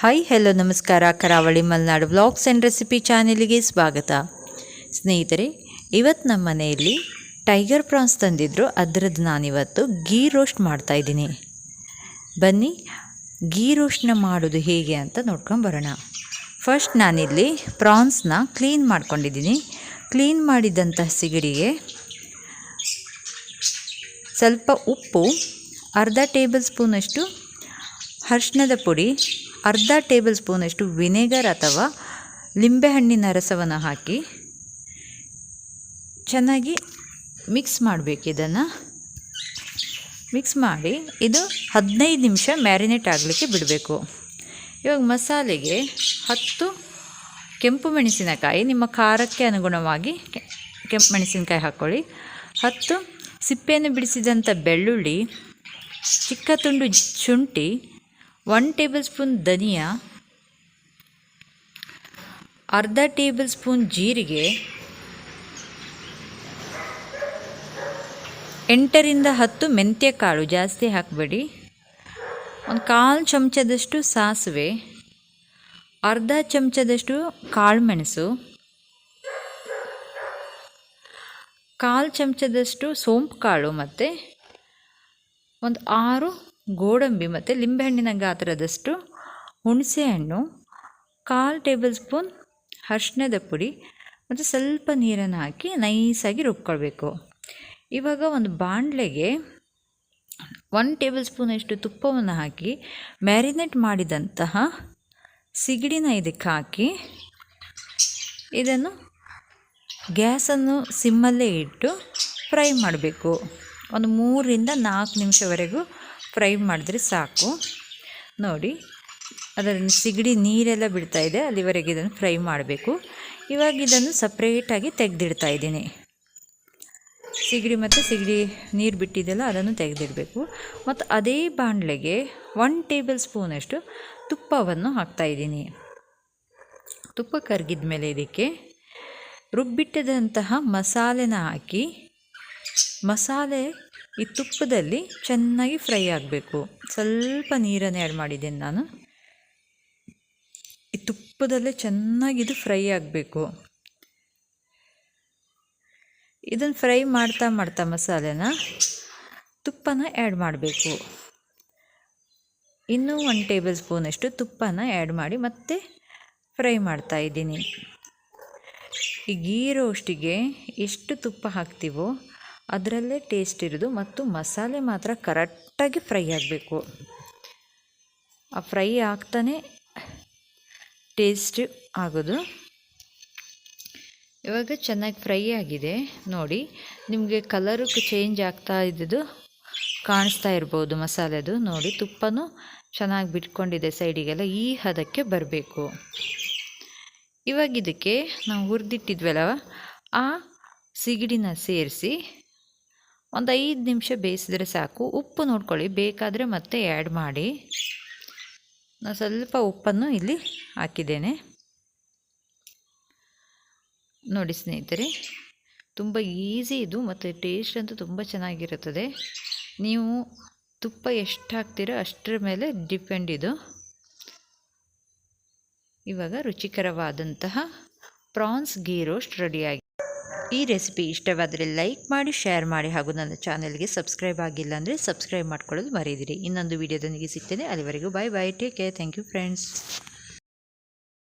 Hi hello ನಮಸ್ಕಾರ. Karavali Malenadu blogs and recipe ಚಾನೆಲಿಗೆ ಸ್ವಾಗತ. ಸ್ನೇಹಿತರೆ ಇವತ್ತು ನಮ್ಮ ಮನೆಯಲ್ಲಿ ಟೈಗರ್ ಪ್ರಾನ್ಸ್ ತಂದಿದ್ದರು ಅದರದ್ದು ನಾನಿವತ್ತು ಗೀ ರೋಸ್ಟ್ ಮಾಡ್ತಾಯಿದ್ದೀನಿ ಬನ್ನಿ ಗೀ ರೋಸ್ಟ್ನ ಮಾಡೋದು ಹೇಗೆ ಅಂತ ನೋಡ್ಕೊಂಡು ಬರೋಣ. ಫಸ್ಟ್ ನಾನಿಲ್ಲಿ ಪ್ರಾನ್ಸ್ನ ಕ್ಲೀನ್ ಮಾಡ್ಕೊಂಡಿದ್ದೀನಿ. ಕ್ಲೀನ್ ಮಾಡಿದಂತಹ ಸಿಗಡಿಗೆ ಸ್ವಲ್ಪ ಉಪ್ಪು, ಅರ್ಧ ಟೇಬಲ್ ಸ್ಪೂನಷ್ಟು ಅರಿಶಿಣದ ಪುಡಿ ಅರ್ಧ ಟೇಬಲ್ ಸ್ಪೂನಷ್ಟು ವಿನೆಗರ್ ಅಥವಾ ಲಿಂಬೆಹಣ್ಣಿನ ರಸವನ್ನು ಹಾಕಿ ಚೆನ್ನಾಗಿ ಮಿಕ್ಸ್ ಮಾಡಬೇಕು ಇದನ್ನು. ಮಿಕ್ಸ್ ಮಾಡಿ ಇದು ಹದಿನೈದು ನಿಮಿಷ ಮ್ಯಾರಿನೇಟ್ ಆಗಲಿಕ್ಕೆ ಬಿಡಬೇಕು. ಇವಾಗ ಮಸಾಲೆಗೆ ಹತ್ತು ಕೆಂಪು ಮೆಣಸಿನಕಾಯಿ, ನಿಮ್ಮ ಖಾರಕ್ಕೆ ಅನುಗುಣವಾಗಿ ಕೆಂಪು ಮೆಣಸಿನಕಾಯಿ ಹಾಕ್ಕೊಳ್ಳಿ ಹತ್ತು ಸಿಪ್ಪೆಯನ್ನು ಬಿಡಿಸಿದಂಥ ಬೆಳ್ಳುಳ್ಳಿ, ಚಿಕ್ಕ ತುಂಡು ಶುಂಠಿ ಒನ್ ಟೇಬಲ್ ಸ್ಪೂನ್ ಧನಿಯಾ ಅರ್ಧ ಟೇಬಲ್ ಸ್ಪೂನ್ ಜೀರಿಗೆ ಎಂಟರಿಂದ ಹತ್ತು ಮೆಂತ್ಯ ಕಾಳು ಜಾಸ್ತಿ ಹಾಕಬೇಡಿ. ಒಂದು ಕಾಲು ಚಮಚದಷ್ಟು ಸಾಸಿವೆ, ಅರ್ಧ ಚಮಚದಷ್ಟು ಕಾಳು ಮೆಣಸು, ಕಾಲು ಚಮಚದಷ್ಟು ಸೋಂಪು ಕಾಳು ಮತ್ತು ಒಂದು ಆರು ಗೋಡಂಬಿ ಮತ್ತು ಲಿಂಬೆಹಣ್ಣಿನ ಗಾತ್ರದಷ್ಟು ಹುಣಸೆಹಣ್ಣು, ಕಾಲು ಟೇಬಲ್ ಸ್ಪೂನ್ ಅರ್ಶಿಣದ ಪುಡಿ ಮತ್ತು ಸ್ವಲ್ಪ ನೀರನ್ನು ಹಾಕಿ ನೈಸಾಗಿ ರುಬ್ಕೊಳ್ಬೇಕು. ಇವಾಗ ಒಂದು ಬಾಣಲೆಗೆ ಒನ್ ಟೇಬಲ್ ಸ್ಪೂನಷ್ಟು ತುಪ್ಪವನ್ನು ಹಾಕಿ ಮ್ಯಾರಿನೇಟ್ ಮಾಡಿದಂತಹ ಸಿಗಡಿನ ಇದಕ್ಕೆ ಹಾಕಿ ಇದನ್ನು ಗ್ಯಾಸನ್ನು ಸಿಮ್ಮಲ್ಲೇ ಇಟ್ಟು ಫ್ರೈ ಮಾಡಬೇಕು. ಒಂದು ಮೂರರಿಂದ ನಾಲ್ಕು ನಿಮಿಷವರೆಗೂ ಫ್ರೈ ಮಾಡಿದ್ರೆ ಸಾಕು. ನೋಡಿ ಅದರ ಸಿಗಡಿ ನೀರೆಲ್ಲ ಬಿಡ್ತಾ ಇದೆ. ಅಲ್ಲಿವರೆಗೆ ಇದನ್ನು ಫ್ರೈ ಮಾಡಬೇಕು. ಇವಾಗ ಇದನ್ನು ಸಪ್ರೇಟಾಗಿ ತೆಗೆದಿಡ್ತಾ ಇದ್ದೀನಿ. ಸಿಗಡಿ ಮತ್ತು ಸಿಗಡಿ ನೀರು ಬಿಟ್ಟಿದ್ದೆಲ್ಲ ಅದನ್ನು ತೆಗೆದಿಡಬೇಕು. ಮತ್ತು ಅದೇ ಬಾಣಲೆಗೆ ಒನ್ ಟೇಬಲ್ ಸ್ಪೂನಷ್ಟು ತುಪ್ಪವನ್ನು ಹಾಕ್ತಾಯಿದ್ದೀನಿ ತುಪ್ಪ ಕರಗಿದ ಮೇಲೆ ಇದಕ್ಕೆ ರುಬ್ಬಿಟ್ಟಿದಂತಹ ಮಸಾಲೆನ ಹಾಕಿ, ಮಸಾಲೆ ಈ ತುಪ್ಪದಲ್ಲಿ ಚೆನ್ನಾಗಿ ಫ್ರೈ ಆಗಬೇಕು. ಸ್ವಲ್ಪ ನೀರನ್ನು ಆ್ಯಡ್ ಮಾಡಿದ್ದೇನೆ ನಾನು. ಈ ತುಪ್ಪದಲ್ಲೇ ಚೆನ್ನಾಗಿ ಇದು ಫ್ರೈ ಆಗಬೇಕು. ಇದನ್ನು ಫ್ರೈ ಮಾಡ್ತಾ ಮಾಡ್ತಾ ಮಸಾಲೆನ ತುಪ್ಪನ ಆ್ಯಡ್ ಮಾಡಬೇಕು. ಇನ್ನೂ ಒನ್ ಟೇಬಲ್ ಸ್ಪೂನಷ್ಟು ತುಪ್ಪನ ಆ್ಯಡ್ ಮಾಡಿ ಮತ್ತೆ ಫ್ರೈ ಮಾಡ್ತಾ ಇದ್ದೀನಿ. ಈ ಗೀ ರೋಸ್ಟಿಗೆ ಎಷ್ಟು ತುಪ್ಪ ಹಾಕ್ತೀವೋ ಅದರಲ್ಲೇ ಟೇಸ್ಟ್ ಇರೋದು ಮತ್ತು ಮಸಾಲೆ ಮಾತ್ರ ಕರೆಕ್ಟಾಗಿ ಫ್ರೈ ಆಗಬೇಕು. ಆ ಫ್ರೈ ಆಗ್ತಾನೆ ಟೇಸ್ಟ್ ಆಗೋದು. ಇವಾಗ ಚೆನ್ನಾಗಿ ಫ್ರೈ ಆಗಿದೆ. ನೋಡಿ, ನಿಮಗೆ ಕಲರು ಚೇಂಜ್ ಆಗ್ತಾ ಇದ್ದು ಕಾಣಿಸ್ತಾ ಇರ್ಬೋದು ಮಸಾಲೆದು. ನೋಡಿ, ತುಪ್ಪನೂ ಚೆನ್ನಾಗಿ ಬಿಟ್ಕೊಂಡಿದೆ ಸೈಡಿಗೆಲ್ಲ. ಈ ಹದಕ್ಕೆ ಬರಬೇಕು. ಇವಾಗ ಇದಕ್ಕೆ ನಾವು ಹುರಿದಿಟ್ಟಿದ್ವಲ್ಲ, ಆ ಸಿಗಡಿನ ಸೇರಿಸಿ ಒಂದು ಐದು ನಿಮಿಷ ಬೇಯಿಸಿದ್ರೆ ಸಾಕು. ಉಪ್ಪು ನೋಡ್ಕೊಳ್ಳಿ. ಬೇಕಾದರೆ ಮತ್ತೆ ಆ್ಯಡ್ ಮಾಡಿ. ನಾನು ಸ್ವಲ್ಪ ಉಪ್ಪನ್ನು ಇಲ್ಲಿ ಹಾಕಿದ್ದೇನೆ. ನೋಡಿ ಸ್ನೇಹಿತರೆ, ತುಂಬ ಈಸಿ ಇದು ಮತ್ತು ಟೇಸ್ಟ್ ಅಂತೂ ತುಂಬ ಚೆನ್ನಾಗಿರುತ್ತದೆ. ನೀವು ತುಪ್ಪ ಎಷ್ಟು ಹಾಕ್ತೀರೋ ಅಷ್ಟರ ಮೇಲೆ ಡಿಪೆಂಡ್ ಇದು. ಇವಾಗ ರುಚಿಕರವಾದಂತಹ ಪ್ರಾನ್ಸ್ ಗೀ ರೋಸ್ಟ್ ರೆಡಿಯಾಗಿ ಈ ರೆಸಿಪಿ ಇಷ್ಟವಾದರೆ ಲೈಕ್ ಮಾಡಿ, ಶೇರ್ ಮಾಡಿ ಹಾಗೂ ನನ್ನ ಚಾನೆಲ್ಗೆ ಸಬ್ಸ್ಕ್ರೈಬ್ ಆಗಿಲ್ಲ ಅಂದರೆ ಸಬ್ಸ್ಕ್ರೈಬ್ ಮಾಡ್ಕೊಳ್ಳೋದು ಮರೆಯದಿರಿ ಇನ್ನೊಂದು ವಿಡಿಯೋದೊಂದಿಗೆ ಸಿಗ್ತೇನೆ. ಅಲ್ಲಿವರೆಗೂ bye bye take care thank you friends